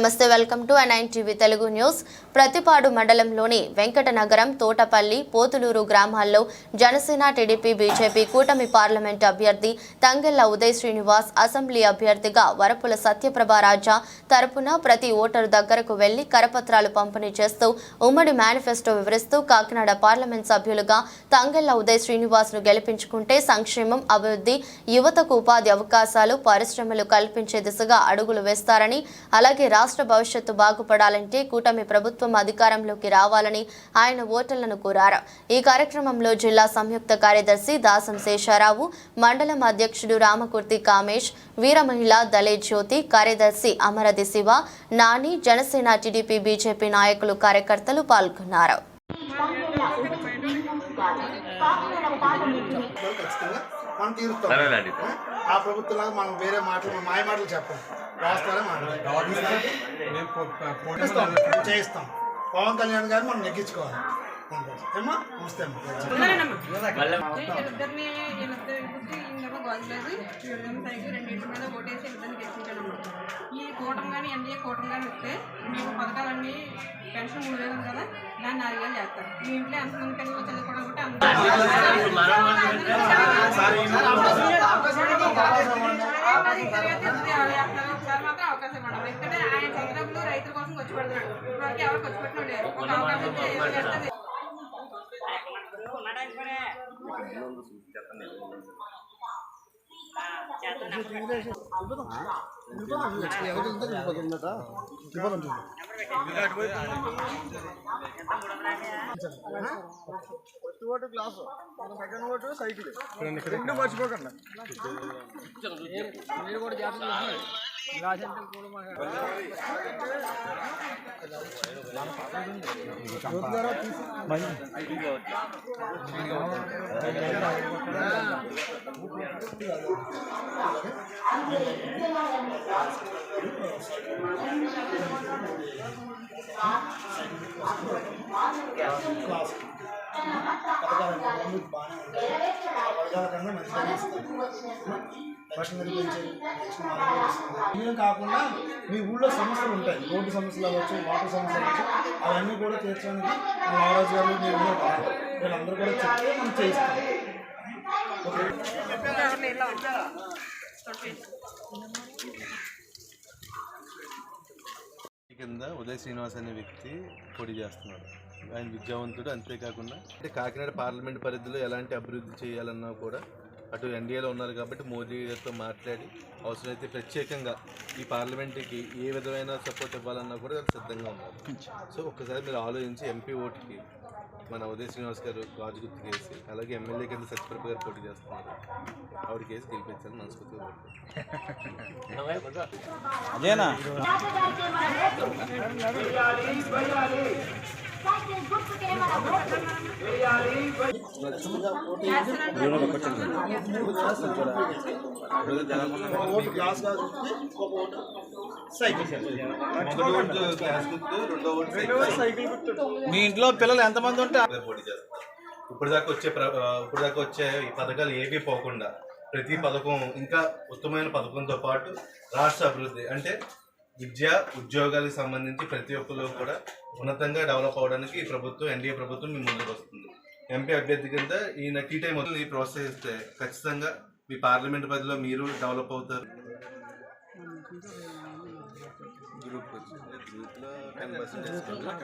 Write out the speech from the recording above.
నమస్తే welcome to nine TV Telugu news. Prathipadu మండలంలోని వెంకటనగరం తోటపల్లి పోతులూరు గ్రామాల్లో జనసేన టీడీపీ బీజేపీ కూటమి పార్లమెంట్ అభ్యర్థి తంగెల్ల ఉదయ్ శ్రీనివాస్ అసెంబ్లీ అభ్యర్థిగా వరపుల సత్యప్రభ రాజా తరపున ప్రతి ఓటరు దగ్గరకు వెళ్ళి కరపత్రాలు పంపిణీ చేస్తూ ఉమ్మడి మేనిఫెస్టో వివరిస్తూ కాకినాడ పార్లమెంట్ సభ్యులుగా తంగెల్ల ఉదయ్ శ్రీనివాస్ను గెలిపించుకుంటే సంక్షేమం అభివృద్ధి యువతకు ఉపాధి అవకాశాలు పరిశ్రమలు కల్పించే దిశగా అడుగులు వేస్తారని అలాగే రాష్ట్ర రాష్ట్ర భవిష్యత్తు బాగుపడాలంటే కూటమి ప్రభుత్వం అధికారంలోకి రావాలని ఆయన ఓటర్లను కోరారు. ఈ కార్యక్రమంలో జిల్లా సంయుక్త కార్యదర్శి దాసం శేషారావు మండలం అధ్యక్షుడు రామకుర్తి కామేష్ వీరమహిళ దళే జ్యోతి కార్యదర్శి అమరది శివ నాని జనసేన టీడీపీ బీజేపీ నాయకులు కార్యకర్తలు పాల్గొన్నారు. ఖచ్చితంగా మనం తీరుస్తాం. సరేనండి. ఆ? ప్రభుత్వంలాగా మనం వేరే మాటలు మాయ మాటలు చెప్పం వాస్తవాలే మాట్లాడతాం చేయిస్తాం. పవన్ కళ్యాణ్ గారు మనం నెగ్గించుకోవాలి. నమస్తే అమ్మా. కూటమి కానీ ఎన్డీఏ కూటమి కానీ వస్తే మీకు పథకాలన్నీ పెన్షన్ మూడు వేలు కదా దాన్ని నాలుగు వేలు చేస్తారు మీ ఇంట్లో ఎంతమంది పిల్లలు చదువుకోవడం ఎందుకంటే ఆయన చంద్రబాబు రైతుల కోసం వచ్చి పెడుతున్నాడు ఇప్పటివరకు ఎవరు వచ్చి పెట్టడం లేదు ఒక అవకాశం ఇస్తే ఏదో చేస్తే first vote glass second vote cycle రెండు మర్చిపోకండి క్లాస్ పథకాలు బాగానే ఉంటాయి ఆ పథకాల కన్నా మంచిగా ఇస్తాం పెన్షన్ పెంచేది పెన్షన్ మామూలుగా ఇవే కాకుండా మీ ఊళ్ళో సమస్యలు ఉంటాయి రోడ్డు సమస్యలు అవ్వచ్చు వాటర్ సమస్యలు అవ్వచ్చు అవన్నీ కూడా తీర్చడానికి మా నాగరాజు గారు మీరు ఉన్నారు. వీళ్ళందరూ కూడా చెప్తే మనం చేయిస్తాం కింద ఉదయ్ శ్రీనివాస్ అనే వ్యక్తి పొడి చేస్తున్నాడు. ఆయన విద్యావంతుడు అంతేకాకుండా అంటే కాకినాడ పార్లమెంట్ పరిధిలో ఎలాంటి అభివృద్ధి చేయాలన్నా కూడా అటు ఎన్డీఏలో ఉన్నారు కాబట్టి మోదీ గారితో మాట్లాడి అవసరమైతే ప్రత్యేకంగా ఈ పార్లమెంట్కి ఏ విధమైన సపోర్ట్ ఇవ్వాలన్నా కూడా వాళ్ళు సిద్ధంగా ఉన్నారు. సో ఒక్కసారి మీరు ఆలోచించి ఎంపీ ఓటుకి మన ఉదయ్ శ్రీనివాస్ గారు గాజు గుర్తు కేసి అలాగే ఎమ్మెల్యే కింద సత్యప్రభ గారు పోటీ చేస్తున్నారు. ఆవిడ కేసు గెలిపించాలని మనస్ఫూర్తిగా. అదేనా? మీ ఇంట్లో పిల్లలు ఎంతమంది ఉంటే పోటీ చేస్తున్నారు ఇప్పుడు దాకా వచ్చే ఇప్పుడు దాకా వచ్చే ఈ పథకాలు ఏవి పోకుండా ప్రతి పథకం ఇంకా ఉత్తమమైన పథకంతో పాటు రాష్ట్ర అభివృద్ధి. అంటే విద్య ఉద్యోగాలకు సంబంధించి ప్రతి ఒక్కరు కూడా ఉన్నతంగా డెవలప్ అవడానికి ఈ ప్రభుత్వం ఎన్డీఏ ప్రభుత్వం మీ ముందుకు వస్తుంది. ఎంపీ అభ్యర్థి కింద ఈయన టీ టైం మొదలు ప్రోత్సహిస్తే ఖచ్చితంగా మీ పార్లమెంట్ పరిధిలో మీరు డెవలప్ అవుతారు. గ్రూప్ గ్రూప్లో టెన్ చూద్దాం